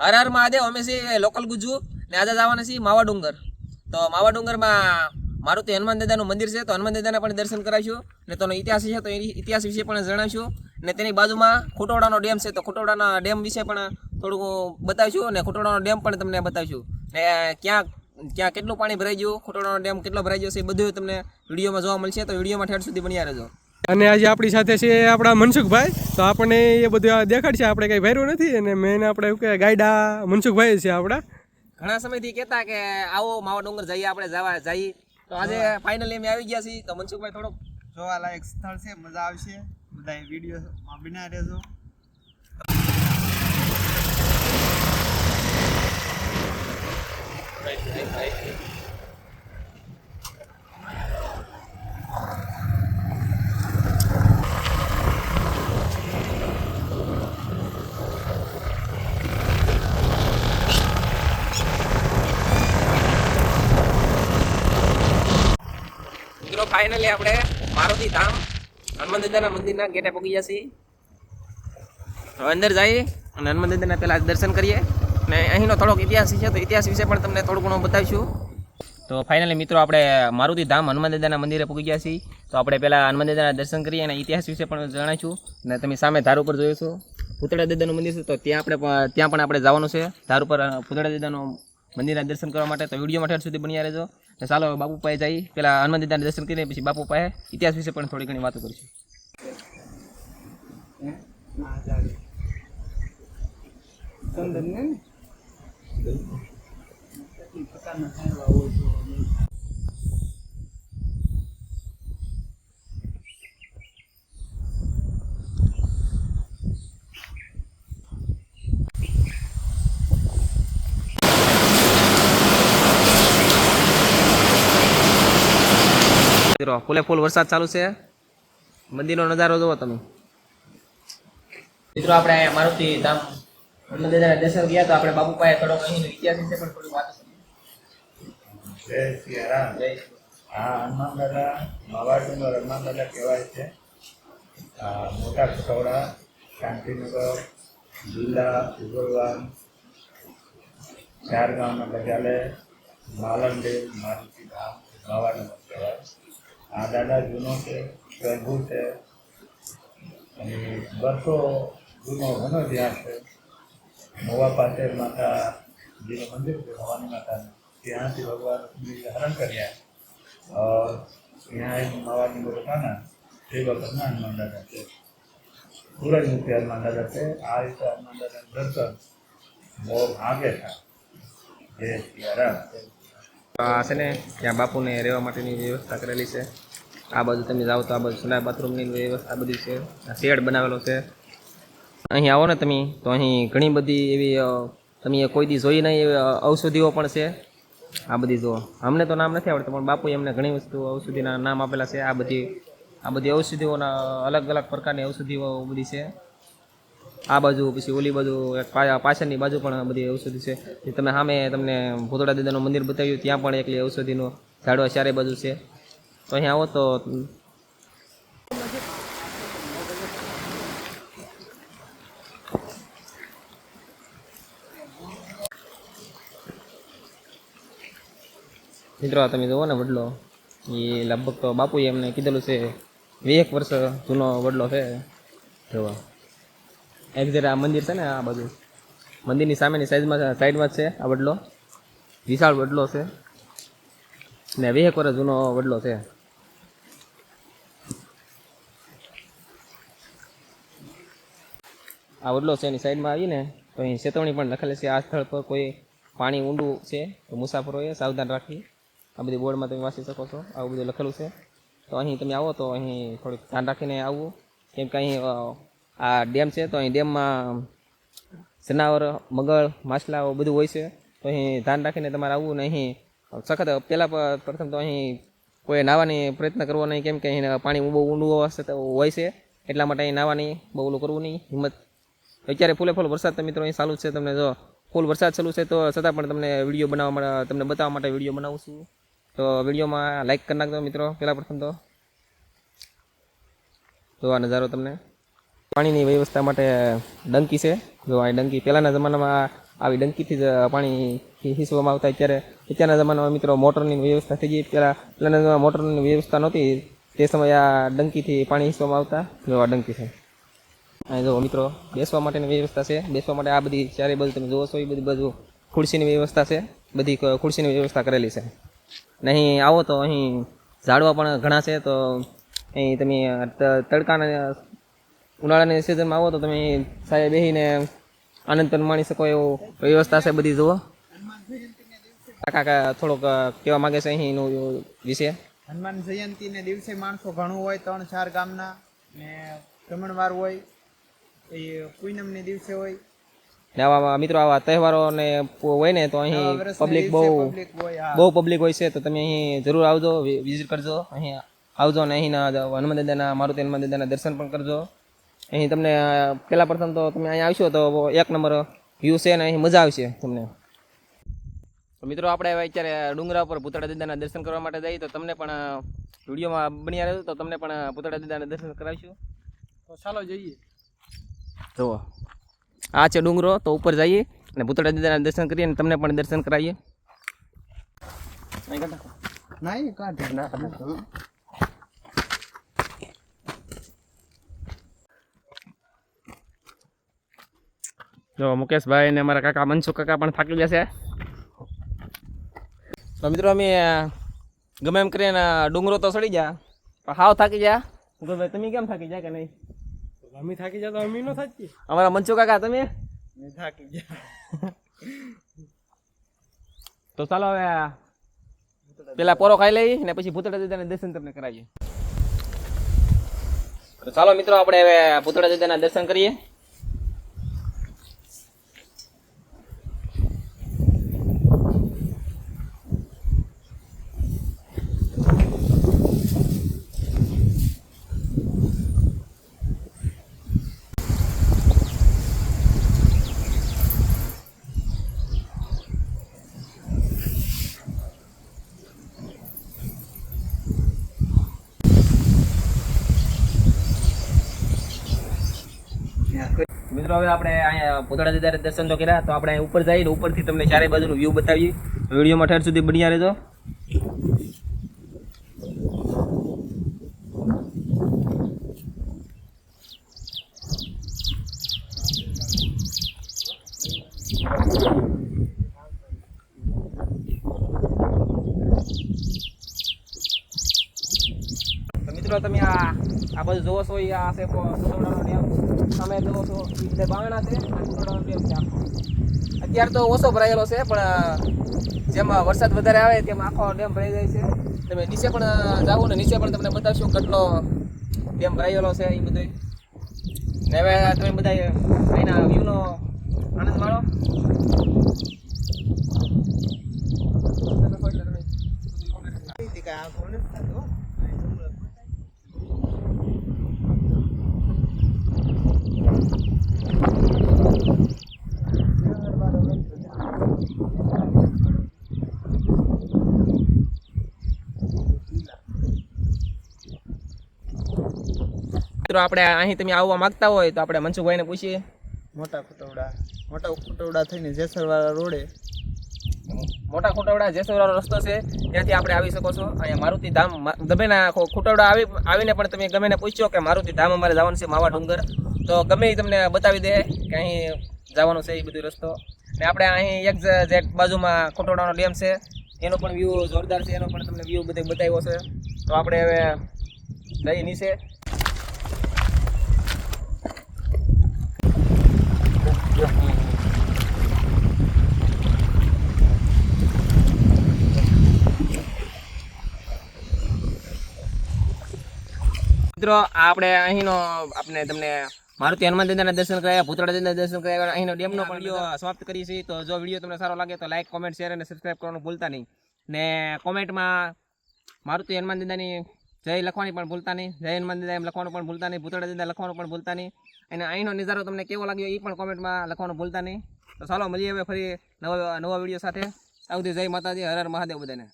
હર હર મહાદેવ, અમે છીએ લોકલ ગુજુ ને આજે જવાના છીએ માવા ડુંગર. તો માવા ડુંગરમાં મારું તો હનુમાન દાદાનું મંદિર છે, તો હનુમાન દાદાના પણ દર્શન કરાવીશું. ને તેનો ઇતિહાસ છે, તો એ ઇતિહાસ વિશે પણ જણાવીશું. ને તેની બાજુમાં ખોટોડાનો ડેમ છે, તો ખોટોડાના ડેમ વિશે પણ થોડુંક બતાવીશું અને ખોટોડાનો ડેમ પણ તમને બતાવીશું. ને ક્યાં ક્યાં કેટલું પાણી ભરાઈ ગયું, ખોટોડાનો ડેમ કેટલો ભરાઈ ગયો છે, એ બધું તમને વિડીયોમાં જોવા મળશે. તો વિડીયોમાં ઠેર સુધી બન્યા રહેજો. અને આજે આપણી સાથે છે આપણા મનસુખભાઈ. તો આપણને એ બધું દેખાડશે આપણે કંઈ ભર્યું નથી. અને મેન આપણે એવું કે ગાઈડા મનસુખભાઈ છે આપણા. ઘણા સમયથી કહેતા કે આવો માવા ડુંગર જઈએ આપણે જવા જઈએ. તો આજે ફાઇનલી અમે આવી ગયા છીએ. તો મનસુખભાઈ થોડોક જોવાલાયક સ્થળ છે મજા આવશે. બધા વિડીયોમાં બિના રહેજો. મિત્રો ફાઇનલી આપણે મારુતિ ધામ હનુમાન દાદાના મંદિરના ગેટે પહોંચી જશે. અંદર જઈએ અને હનુમાન દાદાના પહેલાં દર્શન કરીએ. અને અહીંનો થોડોક ઇતિહાસ છે તો ઇતિહાસ વિશે પણ તમને થોડું ઘણું બતાવીશું. તો ફાઇનલી મિત્રો આપણે મારુતિ ધામ હનુમાન દાદાના મંદિરે પહોંચી ગયા છીએ. તો આપણે પહેલાં હનુમાન દાદાના દર્શન કરીએ અને ઇતિહાસ વિશે પણ જણાવીશું. અને તમે સામે ધાર ઉપર જોઈશું પૂતળા દાદાનું મંદિર છે, તો ત્યાં આપણે ત્યાં પણ આપણે જવાનું છે. ધાર ઉપર પૂતળા દાદાનું મંદિરના દર્શન કરવા માટે તો વીડિયો માટે સુધી બન્યા રહેજો. ને ચાલો બાપુ પાસે જઈ પહેલાં હનુમાન દાદાના દર્શન કરીને પછી બાપુ પાસે ઇતિહાસ વિશે પણ થોડી ઘણી વાતો કરીશું. મિત્રો ફૂલે ફૂલ વરસાદ ચાલુ છે. મંદિરનો નજારો જુઓ તમે. મિત્રો આપણે મારુતિ ધામ હનુમાન દાદાના દર્શન ગયા તો આપણે બાપુ પાસે થોડોક અહીંનો ઇતિહાસ વિશે પણ થોડી વાત જય સિયારામ. હા હનુમાન દાદા માવા ડુંગર હનુમાન દાદા કહેવાય છે. આ મોટા ખટોડા શાંતિનગર જિલ્લા ઉગરવાન ચાર ગામના બજાલે માલંડે મારુતિ ધામ માવાડી કહેવાય આ દાદા જૂનો છે, પ્રભુ છે, અને બસો જૂનો ઘણો જ્યાં છે. મોવા પાસે માતાજીનું મંદિર છે, ભવાની માતાનું ત્યાંથી ભગવાન હરણ કર્યા. ત્યાં એક માવાની બોલતાના તે વખતના હનુમાન દાદા છે. સૂરજમુખી હનુમાન દાદા છે. આ રીતે હનુમાન દાદાનું દર્શન બહુ ભાગે છે. જય સિયારામ આ છે ને ત્યાં બાપુને રહેવા માટેની વ્યવસ્થા કરેલી છે. આ બાજુ તમે જાઓ તો આ બાજુ સંડા બાથરૂમની વ્યવસ્થા બધી છે. આ શેડ બનાવેલો છે. અહીં આવો ને તમે, તો અહીં ઘણી બધી એવી તમે કોઈ દી જોઈ નહીં એવી ઔષધિઓ પણ છે. આ બધી જુઓ. અમને તો નામ નથી આવડતું, પણ બાપુ એમને ઘણી વસ્તુ ઔષધિના નામ આપેલા છે. આ બધી આ બધી ઔષધિઓના અલગ અલગ પ્રકારની ઔષધિઓ બધી છે. આ બાજુ, પછી ઓલી બાજુ પાછળની બાજુ પણ બધી ઔષધિ છે. તમે સામે તમને ભૂતોડા દાદાનું મંદિર બતાવ્યું, ત્યાં પણ એકલી ઔષધિનું ઝાડવા ચારે બાજુ છે. તો અહીંયા આવો તો મિત્રો તમે જુઓ ને વડલો. એ લગભગ તો બાપુએ એમને કીધેલું છે વીસ એક વર્ષ જૂનો વડલો છે. જોવા એક્ઝેક્ટ આ મંદિર છે ને આ બાજુ. મંદિરની સામેની સાઈડમાં સાઈડમાં જ છે આ વડલો. વિશાળ વડલો છે. ને વીસેક વર્ષ જૂનો વડલો છે. આ વડલો છે એની સાઈડમાં આવીને, તો અહીં ચેતવણી પણ લખેલી છે. આ સ્થળ પર કોઈ પાણી ઊંડું છે તો મુસાફરોએ સાવધાન રાખી. આ બધી બોર્ડમાં તમે વાંચી શકો છો. આવું બધું લખેલું છે. તો અહીં તમે આવો તો અહીં થોડુંક ધ્યાન રાખીને આવવું કેમ કે અહીં આ ડેમ છે, તો અહીં ડેમમાં જનાવર, મગર, માછલાઓ બધું હોય છે. તો અહીં ધ્યાન રાખીને તમારે આવવું ને અહીં સખત પહેલાં પ્રથમ તો અહીં કોઈ નાહવાની પ્રયત્ન કરવો નહીં, કેમ કે અહીં પાણી બહુ ઊંડું હોય છે. એટલા માટે અહીં નાહવાની બહુ ઓલું કરવું નહીં, હિંમત. અત્યારે ફૂલે ફૂલ વરસાદ તો મિત્રો અહીં ચાલુ છે, તમને જો ફૂલ વરસાદ ચાલુ છે, તો છતાં પણ તમને વીડિયો બનાવવા માટે તમને બતાવવા માટે વીડિયો બનાવું છું. તો વિડીયોમાં લાઈક કરી નાખજો મિત્રો, પહેલાં પ્રથમ તો. જો નજારો તમને પાણીની વ્યવસ્થા માટે ડંકી છે. જો આ ડંકી પહેલાંના જમાનામાં આવી ડંકીથી જ પાણી હિસવામાં આવતા અત્યારે અત્યારના જમાનામાં મિત્રો મોટરની વ્યવસ્થા થઈ ગઈ. પહેલાં પહેલાંના જમાનામાં મોટરની વ્યવસ્થા નહોતી. તે સમયે આ ડંકીથી પાણી હિસવામાં આવતા. જો આ ડંકી છે. અહીં જો મિત્રો બેસવા માટેની વ્યવસ્થા છે. બેસવા માટે આ બધી ચારે બાજુ તમે જોવો છો, એ બધી બાજુ ખુરશીની વ્યવસ્થા છે. બધી ખુરશીની વ્યવસ્થા કરેલી છે. ને અહીં આવો તો અહીં ઝાડવા પણ ઘણા છે. તો અહીં તમે તડકાના ઉનાળાની સિઝનમાં આવો તો તમે સાહેબ બેસીને આનંદ પણ માણી શકો એવું વ્યવસ્થા છે બધી જુઓ. કાકા થોડોક કહેવા માગે છે અહીંનું વિશે? હનુમાન જયંતિને દિવસે માણસો ઘણું હોય ત્રણ ચાર ગામના ને જમણવાર હોય એ પૂનમને દિવસે હોય. ને આવા મિત્રો આવા તહેવારો ને હોય ને તો અહીં પબ્લિક બહુ બહુ પબ્લિક હોય છે તો તમે અહીં જરૂર આવજો વિઝિટ કરજો. અહીં આવજો ને અહીંના હનુમાન દાદાના મારુતિ હનુમાન દાદાના દર્શન પણ કરજો. અહીં તમને પહેલાં પ્રથમ તો તમે અહીં આવશો તો એક નંબર વ્યૂ છે ને અહીં મજા આવશે તમને. તો મિત્રો આપણે અત્યારે ડુંગરા ઉપર પૂતળા દાદાના દર્શન કરવા માટે જઈએ તો તમને પણ વિડીયોમાં બની રહ્યું તો તમને પણ પૂતળા દાદાના દર્શન કરાવીશું. તો ચાલો જઈએ. તો આ છે ડુંગરો તો ઉપર જઈએ અને પૂતળા દાદાના દર્શન કરીએ અને તમને પણ દર્શન કરાવીએ. નહીં કરતા. ના જો મુકેશભાઈ ને અમારા કાકા મનસુખ કાકા પણ થાકી જશે તો મિત્રો અમે ગમે એમ કરીને ડુંગરો તો સડી ગયા પણ હાવ થાકી ગયા. મુકેશભાઈ તમે કેમ થાકી ગયા કે નહીં? અમે થાકી જતા અમે ન થાકી અમારા મનસુખ કાકા તમે? થાકી ગયા. તો ચાલો હવે પેલા પોરો ખાઈ લઈ ને પછી ભૂતળા દાદાના દર્શન તમને કરાવીએ. તો ચાલો મિત્રો આપણે હવે ભૂતળા દાદાના દર્શન કરીએ. મિત્રો, હવે આપણે અહીંયા ભૂતળા દાદાના દર્શન તો કર્યા, તો આપણે ઉપર જઈએ ઉપરથી તમને ચારે બાજુનું વ્યૂ બતાવીએ. વિડીયોમાં ઠેર સુધી બન્યા રહેજો. મિત્રો, તમે આ આ બધું જોવો છો એ આ છે કુટોડાનો ડેમ. તમે જોવો છો એટલે બાવણા છે આ કુટોડાનો ડેમ છે આખો. અત્યારે તો ઓછો ભરાયેલો છે, પણ જેમાં વરસાદ વધારે આવે તેમ આખો ડેમ ભરાઈ જાય છે. તમે નીચે પણ જાઓ ને, નીચે પણ તમને બતાવશું કેટલો ડેમ ભરાયેલો છે એ બધું ને હવે તમે બધા અહીંના વ્યૂનો આનંદ માણો. આ આખું મિત્રો આપણે અહીં તમે આવવા માંગતા હોય તો આપણે મનસુખભાઈને પૂછીએ. મોટા ખુટવડા. મોટા ખુટવડા થઈને જેસરવાળા રોડે. મોટા ખોટવડા જેસરવાળો રસ્તો છે ત્યાંથી આપણે આવી શકો છો. અહીંયા મારુતિ ધામ ગમેના ખોટવડા આવી આવીને પણ તમે ગમેને પૂછ્યો કે મારુતિ ધામ અમારે જવાનું છે માવા ડુંગર. તો ગમે એ તમને બતાવી દે કે અહીં જવાનું છે એ બધો રસ્તો. ને આપણે અહીં એક જ- બાજુમાં ખોટવડાનો ડેમ છે એનો પણ વ્યૂ જોરદાર છે. એનો પણ તમને વ્યૂ બધે બતાવ્યો છે. તો આપણે હવે જઈએ નીચે. મિત્રો આપણે અહીંનો આપણે તમને મારુતિ હનુમાન દાદાના દર્શન કરાયા ભૂતળા દાદાના દર્શન કરાયા અહીંનો ડેમનો પણ વીડિયો સમાપ્ત કરીએ છીએ. તો જો વીડિયો તમને સારો લાગે તો લાઈક કોમેન્ટ શેર અને સબસ્ક્રાઈબ કરવાનું ભૂલતા નહીં. ને કોમેન્ટમાં મારુતિ હનુમાન દાદાની જય લખવાની પણ ભૂલતા નહીં જય હનુમાન દાદા એમ લખવાનું પણ ભૂલતા નહીં ભૂતળા દાદા લખવાનું પણ ભૂલતા નહીં. અને અહીંનો નજારો તમને કેવો લાગ્યો એ પણ કોમેન્ટમાં લખવાનું ભૂલતા નહીં. તો ચાલો મળીએ હવે ફરી નવા નવા વીડિયો સાથે. આવતી જય માતાજી હર હર મહાદેવ બધાને.